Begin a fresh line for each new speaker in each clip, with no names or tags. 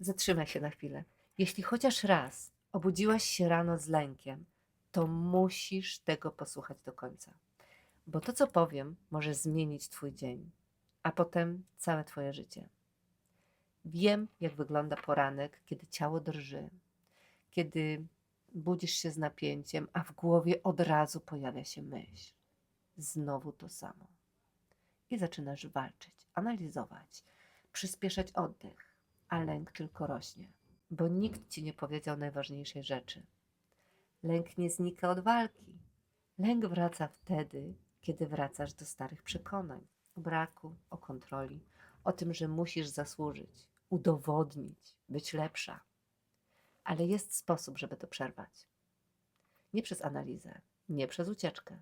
Zatrzymaj się na chwilę. Jeśli chociaż raz obudziłaś się rano z lękiem, to musisz tego posłuchać do końca. Bo to, co powiem, może zmienić Twój dzień, a potem całe Twoje życie. Wiem, jak wygląda poranek, kiedy ciało drży, kiedy budzisz się z napięciem, a w głowie od razu pojawia się myśl. Znowu to samo. I zaczynasz walczyć, analizować, przyspieszać oddech, a lęk tylko rośnie, bo nikt ci nie powiedział najważniejszej rzeczy. Lęk nie znika od walki. Lęk wraca wtedy, kiedy wracasz do starych przekonań o braku, o kontroli, o tym, że musisz zasłużyć, udowodnić, być lepsza. Ale jest sposób, żeby to przerwać. Nie przez analizę, nie przez ucieczkę,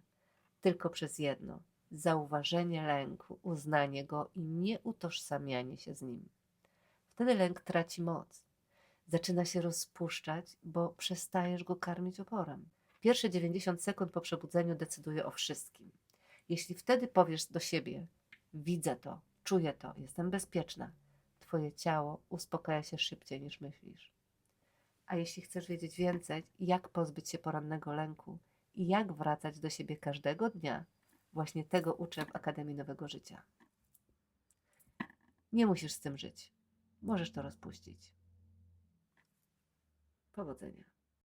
tylko przez jedno zauważenie lęku, uznanie go i nie utożsamianie się z nim. Wtedy lęk traci moc. Zaczyna się rozpuszczać, bo przestajesz go karmić oporem. Pierwsze 90 sekund po przebudzeniu decyduje o wszystkim. Jeśli wtedy powiesz do siebie: Widzę to, czuję to, jestem bezpieczna, Twoje ciało uspokaja się szybciej niż myślisz. A jeśli chcesz wiedzieć więcej, jak pozbyć się porannego lęku i jak wracać do siebie każdego dnia, właśnie tego uczę w Akademii Nowego Życia. Nie musisz z tym żyć. Możesz to rozpuścić. Powodzenia.